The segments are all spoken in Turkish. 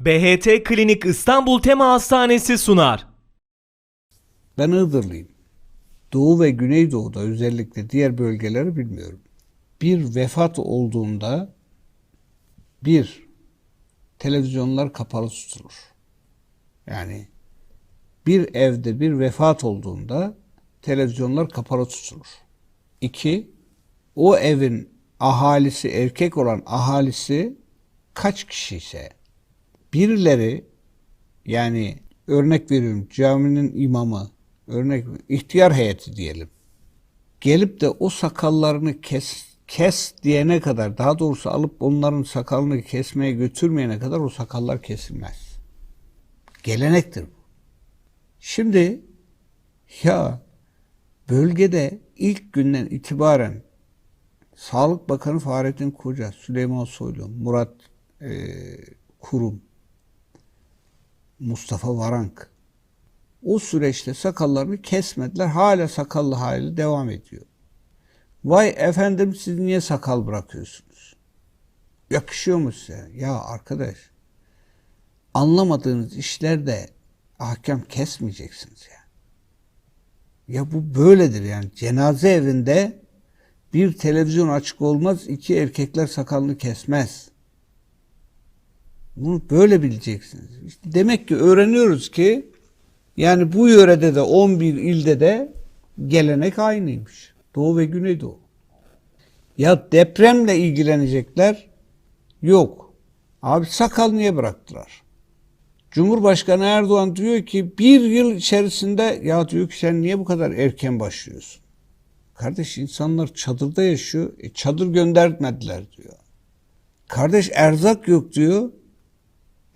BHT Klinik İstanbul Tema Hastanesi sunar. Ben Iğdırlıyım. Doğu ve Güneydoğu'da özellikle diğer bölgeleri bilmiyorum. Bir vefat olduğunda bir televizyonlar kapalı tutulur. Yani bir evde bir vefat olduğunda televizyonlar kapalı tutulur. İki, o evin ahalisi erkek olan ahalisi kaç kişi ise birileri yani örnek veriyorum caminin imamı, örnek ihtiyar heyeti diyelim. Gelip de o sakallarını kes kes diyene kadar daha doğrusu alıp onların sakalını kesmeye götürmeyene kadar o sakallar kesilmez. Gelenektir bu. Şimdi ya bölgede ilk günden itibaren Sağlık Bakanı Fahrettin Koca, Süleyman Soylu, Murat eee, Kurum, Mustafa Varank. O süreçte sakallarını kesmediler. Hala sakallı hali devam ediyor. Vay efendim siz niye sakal bırakıyorsunuz? Yakışıyor mu size? Ya arkadaş anlamadığınız işlerde ahkam kesmeyeceksiniz ya. Ya bu böyledir yani. Cenaze evinde bir televizyon açık olmaz, iki erkekler sakalını kesmez. Bunu böyle bileceksiniz. İşte demek ki öğreniyoruz ki yani bu yörede de 11 ilde de gelenek aynıymış. Doğu ve Güneydoğu. Ya depremle ilgilenecekler yok. Abi sakal niye bıraktılar? Cumhurbaşkanı Erdoğan diyor ki bir yıl içerisinde ya diyor ki sen niye bu kadar erken başlıyorsun? Kardeş insanlar çadırda yaşıyor. E, çadır göndermediler diyor. Kardeş erzak yok diyor.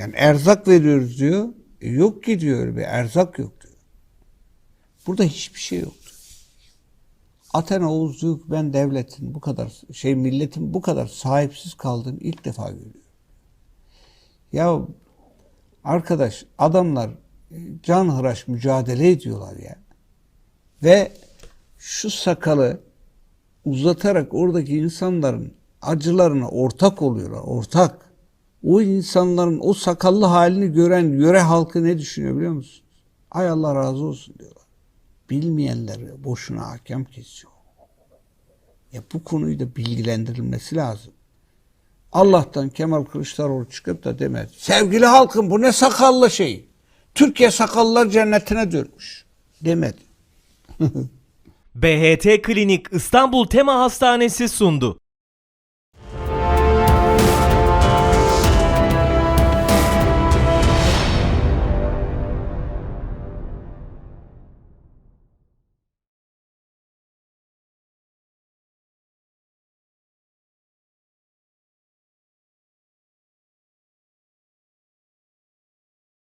Yani erzak veriyoruz diyor. E, yok ki diyor bir erzak yok diyor. Burada hiçbir şey yoktu. Athena Oğuz diyor ki ben devletin bu kadar şey milletin bu kadar sahipsiz kaldığını ilk defa görüyorum. Ya arkadaş adamlar e, canhıraş mücadele ediyorlar ya. Ve şu sakalı uzatarak oradaki insanların acılarına ortak oluyorlar. Ortak. O insanların o sakallı halini gören yöre halkı ne düşünüyor biliyor musunuz? Ay Allah razı olsun diyorlar. Bilmeyenleri boşuna hakem kesiyor. Ya bu konuyu da bilgilendirilmesi lazım. Allah'tan Kemal Kılıçdaroğlu çıkıp da demedi. Sevgili halkım bu ne sakallı şey. Türkiye sakallılar cennetine dönmüş. Demedi. BHT Klinik İstanbul Tema Hastanesi sundu.